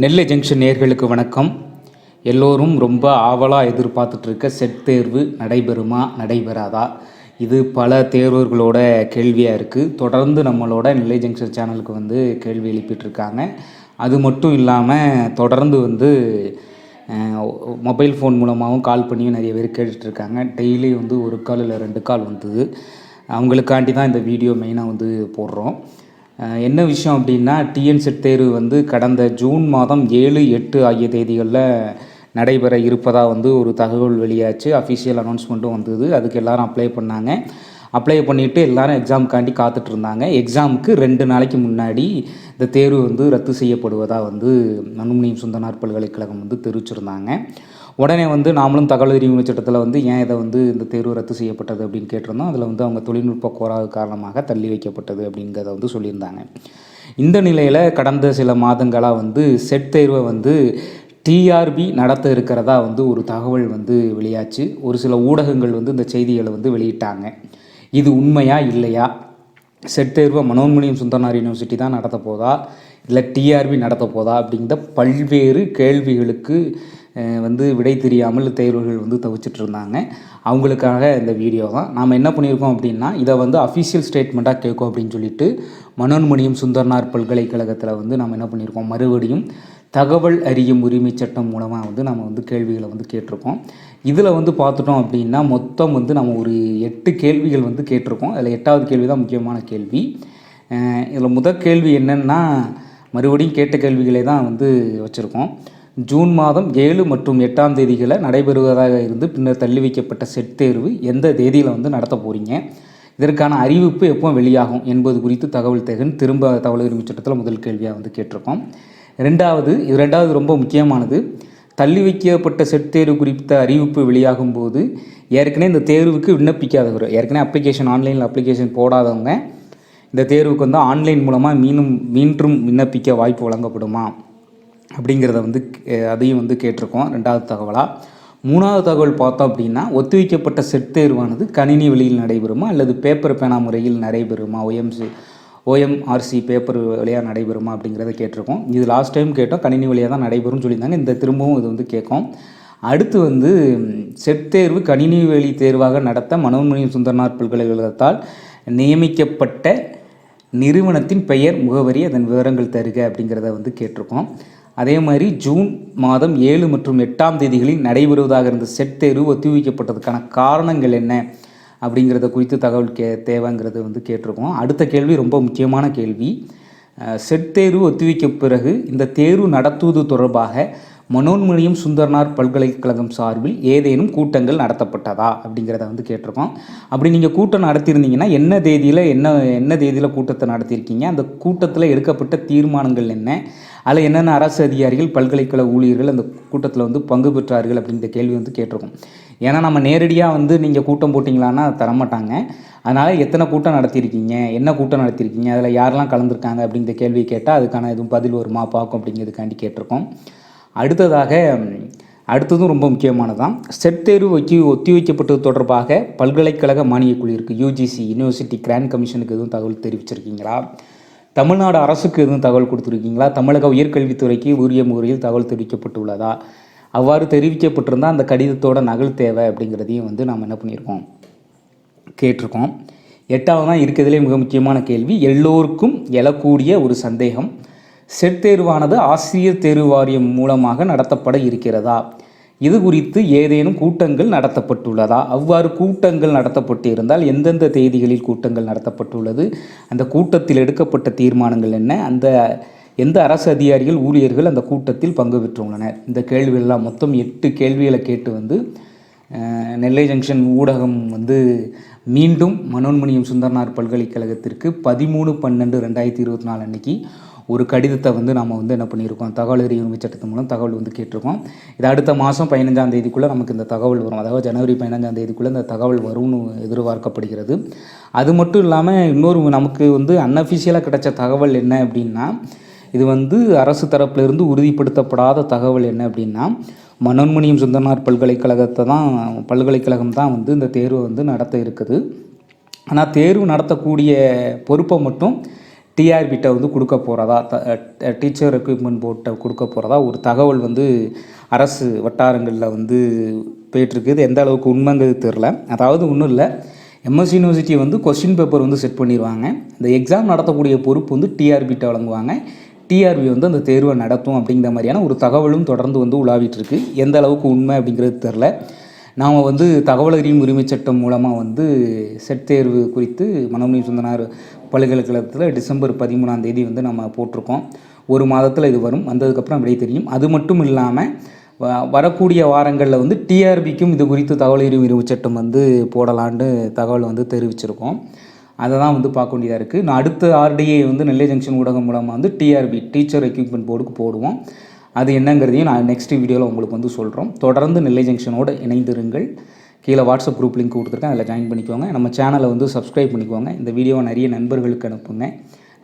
நெல்லை junction நேர்களுக்கு வணக்கம். எல்லோரும் ரொம்ப ஆவலாக எதிர்பார்த்துட்ருக்க செட் தேர்வு நடைபெறுமா நடைபெறாதா? இது பல தேர்வர்களோட கேள்வியாக இருக்குது தொடர்ந்து நம்மளோட நெல்லை ஜங்ஷன் சேனலுக்கு வந்து கேள்வி எழுப்பிட்டுருக்காங்க. அது மட்டும் இல்லாமல் தொடர்ந்து வந்து மொபைல் ஃபோன் மூலமாகவும் கால் பண்ணியும் நிறைய பேர் கேட்டுட்ருக்காங்க டெய்லி வந்து ஒரு கால் இல்லை ரெண்டு கால் வந்தது. அவங்களுக்காண்டி தான் இந்த வீடியோ மெயினாக வந்து போடுறோம். என்ன விஷயம் அப்படின்னா டிஎன் செட் தேர்வு வந்து கடந்த ஜூன் மாதம் ஏழு எட்டு ஆகிய தேதிகளில் நடைபெற இருப்பதாக வந்து ஒரு தகவல் வெளியாச்சு. அஃபிஷியல் அனௌன்ஸ்மெண்ட்டும் வந்தது. அதுக்கு எல்லாரும் அப்ளை பண்ணாங்க. அப்ளை பண்ணிவிட்டு எல்லாரும் எக்ஸாமுக்காண்டி காத்துட்டு இருந்தாங்க. எக்ஸாமுக்கு ரெண்டு நாளைக்கு முன்னாடி இந்த தேர்வு வந்து ரத்து செய்யப்படுவதாக வந்து நன்முனியும் சுந்தனார் பல்கலைக்கழகம் வந்து தெரிவிச்சிருந்தாங்க. உடனே வந்து நாமளும் தகவல் அறிவுரிமை சட்டத்தில் வந்து ஏன் இதை வந்து இந்த தேர்வு ரத்து செய்யப்பட்டது அப்படின்னு கேட்டிருந்தோம். அதில் வந்து அவங்க தொழில்நுட்ப கோராது காரணமாக தள்ளி வைக்கப்பட்டது அப்படிங்கிறத வந்து சொல்லியிருந்தாங்க. இந்த நிலையில் கடந்த சில மாதங்களாக வந்து செட் தேர்வை வந்து டிஆர்பி நடத்த இருக்கிறதா வந்து ஒரு தகவல் வந்து வெளியாச்சு. ஒரு சில ஊடகங்கள் வந்து இந்த செய்திகளை வந்து வெளியிட்டாங்க. இது உண்மையா இல்லையா? செட் தேர்வை மனோன்மணியம் சுந்தரனார் யூனிவர்சிட்டி தான் நடத்த போதா? இல்லை டிஆர்பி நடத்த போதா அப்படிங்கிற பல்வேறு கேள்விகளுக்கு வந்து விடை தெரியாமல் தேர்வுகள் வந்து தவிச்சிட்டு இருந்தாங்க அவங்களுக்காக இந்த வீடியோ தான். நாம் என்ன பண்ணியிருக்கோம் அப்படின்னா இதை வந்து அஃபிஷியல் ஸ்டேட்மெண்ட்டாக கேட்கும் அப்படின்னு சொல்லிட்டு மனோன்மணியம் சுந்தர்னார் பல்கலைக்கழகத்தில் வந்து நம்ம என்ன பண்ணியிருக்கோம் மறுபடியும் தகவல் அறியும் உரிமை சட்டம் மூலமாக வந்து நம்ம வந்து கேள்விகளை வந்து கேட்டிருக்கோம். இதில் வந்து பார்த்துட்டோம் அப்படின்னா மொத்தம் வந்து நம்ம ஒரு எட்டு கேள்விகள் வந்து கேட்டிருக்கோம். அதில் எட்டாவது கேள்வி தான் முக்கியமான கேள்வி. இதில் முதல் கேள்வி என்னென்னா மறுபடியும் கேட்ட கேள்விகளே தான் வந்து வச்சுருக்கோம். ஜூன் மாதம் ஏழு மற்றும் எட்டாம் தேதிகளை நடைபெறுவதாக இருந்து பின்னர் தள்ளி வைக்கப்பட்ட செட் தேர்வு எந்த தேதியில் வந்து நடத்த போகிறீங்க இதற்கான அறிவிப்பு எப்போ வெளியாகும் என்பது குறித்து தகவல் தேகன் திரும்ப தகவல் உரிமை சட்டத்தில் முதல் கேள்வியாக வந்து கேட்டிருக்கோம். ரெண்டாவது இது ரெண்டாவது ரொம்ப முக்கியமானது. தள்ளி வைக்கப்பட்ட செட் தேர்வு குறித்த அறிவிப்பு வெளியாகும் போது ஏற்கனவே இந்த தேர்வுக்கு விண்ணப்பிக்காதவர் ஏற்கனவே அப்ளிகேஷன் ஆன்லைனில் அப்ளிகேஷன் போடாதவங்க இந்த தேர்வுக்கு வந்து ஆன்லைன் மூலமாக மீண்டும் மீண்டும் விண்ணப்பிக்க வாய்ப்பு வழங்கப்படுமா? அப்படிங்கிறத வந்து அதையும் வந்து கேட்டிருக்கோம் ரெண்டாவது தகவலாக மூணாவது தகவல் பார்த்தோம் அப்படின்னா ஒத்திவைக்கப்பட்ட செட் தேர்வானது கணினி வழியில் நடைபெறுமா அல்லது பேப்பர் பேனா முறையில் நடைபெறுமா? ஓஎம்சி ஓஎம்ஆர்சி பேப்பர் வழியாக நடைபெறுமா அப்படிங்கிறத கேட்டிருக்கோம். இது லாஸ்ட் டைம் கேட்டோம் கணினி வழியாக தான் நடைபெறும்னு சொல்லியிருந்தாங்க. இந்த திரும்பவும் இது வந்து கேட்கும். அடுத்து வந்து செட் தேர்வு கணினி வழி தேர்வாக நடத்த மனோன்மணியம் சுந்தரனார் பல்கலைக்கழகத்தால் நியமிக்கப்பட்ட நிறுவனத்தின் பெயர் முகவரி அதன் விவரங்கள் தருக அப்படிங்கிறத வந்து கேட்டிருக்கோம். அதே மாதிரி ஜூன் மாதம் ஏழு மற்றும் எட்டாம் தேதிகளில் நடைபெறுவதாக இருந்த செட் தேர்வு ஒத்திவைக்கப்பட்டதுக்கான காரணங்கள் என்ன அப்படிங்கிறத குறித்து தகவல் கே தேவைங்கிறது வந்து கேட்டிருக்கோம். அடுத்த கேள்வி ரொம்ப முக்கியமான கேள்வி. செட் தேர்வு ஒத்திவைக்க பிறகு இந்த தேர்வு நடத்துவது தொடர்பாக மனோன்மணியம் சுந்தரனார் பல்கலைக்கழகம் சார்பில் ஏதேனும் கூட்டங்கள் நடத்தப்பட்டதா அப்படிங்கிறத வந்து கேட்டிருக்கோம். அப்படி நீங்கள் கூட்டம் நடத்தியிருந்தீங்கன்னா என்ன தேதியில் என்ன என்ன தேதியில் கூட்டத்தை நடத்தியிருக்கீங்க? அந்த கூட்டத்தில் எடுக்கப்பட்ட தீர்மானங்கள் என்ன? அதில் என்னென்ன அரசு அதிகாரிகள் பல்கலைக்கழக ஊழியர்கள் அந்த கூட்டத்தில் வந்து பங்கு பெற்றார்கள் அப்படிங்கிற கேள்வி வந்து கேட்டிருக்கோம். ஏன்னா நம்ம நேரடியாக வந்து நீங்கள் கூட்டம் போட்டிங்களான்னா தரமாட்டாங்க. அதனால் எத்தனை கூட்டம் நடத்தியிருக்கீங்க? என்ன கூட்டம் நடத்தியிருக்கீங்க? அதில் யாரெல்லாம் கலந்துருக்காங்க அப்படிங்கிற கேள்வி கேட்டால் அதுக்கான எதுவும் பதில் வருமா? பார்க்கும் அப்படிங்கிறதுக்காண்டி கேட்டிருக்கோம். அடுத்ததாக அடுத்ததும் ரொம்ப முக்கியமானதான் செட் தேர்வு ஒத்தி ஒத்தி வைக்கப்பட்டது தொடர்பாக பல்கலைக்கழக மானியக் குழு இருக்குது யூஜிசி யூனிவர்சிட்டி கிராண்ட் கமிஷனுக்கு எதுவும் தகவல் தெரிவிச்சிருக்கீங்களா? தமிழ்நாடு அரசுக்கு எதுவும் தகவல் கொடுத்துருக்கீங்களா? தமிழக உயர்கல்வித்துறைக்கு உரிய முறையில் தகவல் தெரிவிக்கப்பட்டுள்ளதா? அவ்வாறு தெரிவிக்கப்பட்டிருந்தால் அந்த கடிதத்தோட நகல் தேவை அப்படிங்கிறதையும் வந்து நாம் என்ன பண்ணியிருக்கோம்? கேட்டிருக்கோம். எட்டாவது தான் இருக்கிறதுலே மிக முக்கியமான கேள்வி. எல்லோருக்கும் எழக்கூடிய ஒரு சந்தேகம். செட் தேர்வானது ஆசிரியர் தேர்வு வாரியம் மூலமாக நடத்தப்பட இருக்கிறதா? இது குறித்து ஏதேனும் கூட்டங்கள் நடத்தப்பட்டுள்ளதா? அவ்வாறு கூட்டங்கள் நடத்தப்பட்டு இருந்தால் எந்தெந்த தேதிகளில் கூட்டங்கள் நடத்தப்பட்டுள்ளது? அந்த கூட்டத்தில் எடுக்கப்பட்ட தீர்மானங்கள் என்ன? அந்த எந்த அரசு அதிகாரிகள் ஊழியர்கள் அந்த கூட்டத்தில் பங்கு பெற்றுள்ளனர்? இந்த கேள்வியெல்லாம் மொத்தம் எட்டு கேள்விகளை கேட்டு வந்து நெல்லை ஜங்ஷன் ஊடகம் வந்து மீண்டும் மனோன்மணியம் சுந்தரனார் பல்கலைக்கழகத்திற்கு பதிமூணு பன்னெண்டு ரெண்டாயிரத்தி இருபத்தி நாலு அன்னைக்கு ஒரு கடிதத்தை வந்து நம்ம வந்து என்ன பண்ணியிருக்கோம்? தகவல் அறிவு உரிமை சட்டத்தின் மூலம் தகவல் வந்து கேட்டிருக்கோம். இது அடுத்த மாதம் பதினஞ்சாம் தேதிக்குள்ளே நமக்கு இந்த தகவல் வரும். அதாவது ஜனவரி பதினஞ்சாம் தேதிக்குள்ளே இந்த தகவல் வரும்னு எதிர்பார்க்கப்படுகிறது. அது மட்டும் இல்லாமல் இன்னொரு நமக்கு வந்து அன்அஃபிஷியலாக கிடைச்ச தகவல் என்ன அப்படின்னா இது வந்து அரசு தரப்பிலிருந்து உறுதிப்படுத்தப்படாத தகவல் என்ன அப்படின்னா மனோன்மணியம் சுந்தரனார் பல்கலைக்கழகத்தை தான் பல்கலைக்கழகம் தான் வந்து இந்த தேர்வை வந்து நடத்த இருக்குது. ஆனால் தேர்வு நடத்தக்கூடிய பொறுப்பை மட்டும் டிஆர்பிட்ட வந்து கொடுக்க போகிறதா த டீச்சர் எக்யூப்மெண்ட் போர்ட்டை கொடுக்க போகிறதா ஒரு தகவல் வந்து அரசு வட்டாரங்களில் வந்து போயிட்டுருக்கு இது எந்த அளவுக்கு உண்மைங்கிறது தெரில அதாவது ஒன்றும் இல்லை. எம்எஸ் யூனிவர்சிட்டி வந்து கொஸ்டின் பேப்பர் வந்து செட் பண்ணிடுவாங்க இந்த எக்ஸாம் நடத்தக்கூடிய பொறுப்பு வந்து டிஆர்பிட்ட வழங்குவாங்க. டிஆர்பி வந்து அந்த தேர்வை நடத்தும் அப்படிங்கிற மாதிரியான ஒரு தகவலும் தொடர்ந்து வந்து உலாவிட்டுருக்கு. எந்த அளவுக்கு உண்மை அப்படிங்கிறது தெரில நாம் வந்து தகவல் அறியும் உரிமை சட்டம் மூலமாக வந்து செட் தேர்வு குறித்து மனோன்மணி சுந்தனார் பல்கலைக்கழகத்தில் டிசம்பர் பதிமூணாம் தேதி வந்து நம்ம போட்டிருக்கோம். ஒரு மாதத்தில் இது வரும். வந்ததுக்கப்புறம் விடை தெரியும். அது மட்டும் இல்லாமல் வ- வரக்கூடிய வாரங்களில் வந்து டிஆர்பிக்கும் இது குறித்து தகவல் அறியும் உரிமை சட்டம் வந்து போடலான்னு தகவல் வந்து தெரிவிச்சிருக்கோம். அதை தான் வந்து பார்க்க வேண்டியதாக இருக்குது நான் அடுத்த ஆர்டிஏ வந்து நெல்லை ஜங்ஷன் ஊடகம் மூலமாக வந்து டிஆர்பி டீச்சர் எக்யூப்மெண்ட் போர்டுக்கு போடுவோம். அது என்னங்கிறதையும் நான் நெக்ஸ்ட் வீடியோவில் உங்களுக்கு வந்து சொல்கிறோம் தொடர்ந்து நெல்லை ஜங்ஷனோடு இணைந்திருங்கள். கீழே வாட்ஸ்அப் குரூப் லிங்க் கொடுத்துருக்கேன். அதில் ஜாயின் பண்ணிக்கோங்க. நம்ம சேனலை வந்து சப்ஸ்கிரைப் பண்ணிக்கோங்க. இந்த வீடியோவை நிறைய நண்பர்களுக்கு அனுப்புங்க.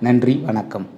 நன்றி வணக்கம்.